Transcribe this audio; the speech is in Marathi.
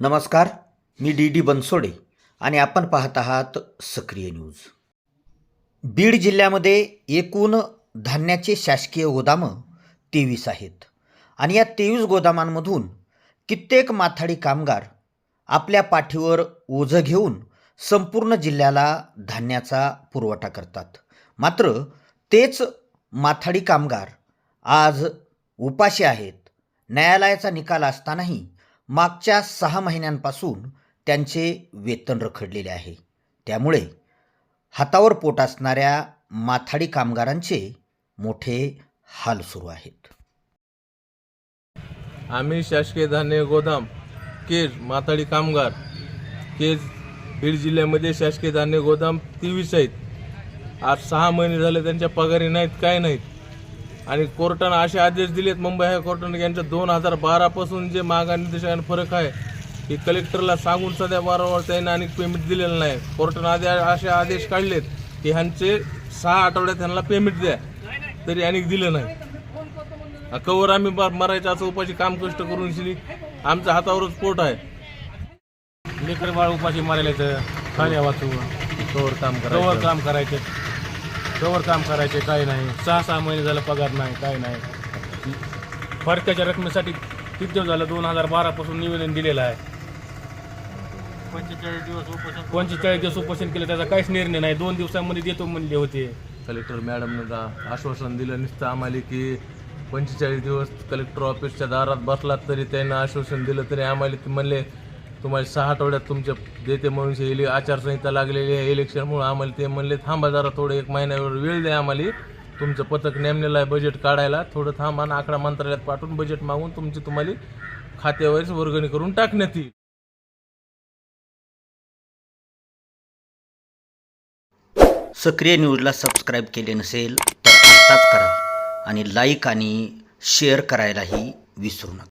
नमस्कार मी डी डी बनसोडे आणि आपण पाहत आहात सक्रिय न्यूज. बीड जिल्ह्यामध्ये एकूण धान्याचे शासकीय गोदामं तेवीस आहेत आणि या तेवीस गोदामांमधून कित्येक माथाडी कामगार आपल्या पाठीवर ओझं घेऊन संपूर्ण जिल्ह्याला धान्याचा पुरवठा करतात. मात्र तेच माथाडी कामगार आज उपाशी आहेत. न्यायालयाचा निकाल असतानाही मागच्या सहा महिन्यांपासून त्यांचे वेतन रखडलेले आहे. त्यामुळे हातावर पोट असणाऱ्या माथाडी कामगारांचे मोठे हाल सुरू आहेत. आम्ही शासकीय धान्य गोदाम केज माथाडी कामगार केज बीड जिल्ह्यामध्ये शासकीय धान्य गोदाम तेवीस आहेत आज सहा महिने झाले त्यांच्या पगारी नाहीत काय नाहीत. आणि कोर्टानं असे आदेश दिलेत मुंबई हायकोर्टाने यांच्या दोन हजार बारापासून जे मागा निर्देशकांना फरक आहे की कलेक्टरला सांगून सध्या वारंवार त्यांना आणि पेमेंट दिलेलं नाही. कोर्टानं आधी असे आदेश काढलेत की ह्यांचे सहा आठवड्यात त्यांना पेमेंट द्या. तरी अनेक दिलं नाही. कवर आम्ही ब- मरायचं असं उपाशी काम कष्ट करून शिरी आमच्या हातावरच पोट आहे. लेकर बाळ उपाशी मारायला खाण्या वाचू कवर काम कवर करायचं काम करायचे. कवर काम करायचे काय नाही. सहा सहा महिने झालं पगार नाही काय नाही. फडक्याच्या रकमेसाठी किती दिवस झालं? दोन हजार बारापासून निवेदन दिलेलं आहे. पंचेचाळीस दिवस उपोषण पंचेचाळीस दिवस उपोषण केलं त्याचा काहीच निर्णय नाही. दोन दिवसांमध्ये देतो म्हणले होते. कलेक्टर मॅडमनं आश्वासन दिलं नुसतं आम्हाला की पंचेचाळीस दिवस कलेक्टर ऑफिसच्या दारात बसलात तरी त्यांना आश्वासन दिलं तरी आम्हाला ते म्हणले तुम्हाला सहा आठवड्यात तुमच्या देते म्हणून इले आचारसंहिता लागलेली आहे. इलेक्शनमुळं आम्हाला ते म्हणले थांबा जरा थोडं एक महिन्यावर वेळ द्या आम्हाला. तुमचं पथक नेमलेलं आहे बजेट काढायला. थोडं थांबा आणि आकडा मंत्रालयात पाठवून बजेट मागून तुमची तुम्हाला खात्यावरच वर्गणी करून टाकण्यात येईल. सक्रिय न्यूजला सबस्क्राईब केले नसेल तर आत्ताच करा आणि लाईक आणि शेअर करायलाही विसरू नका.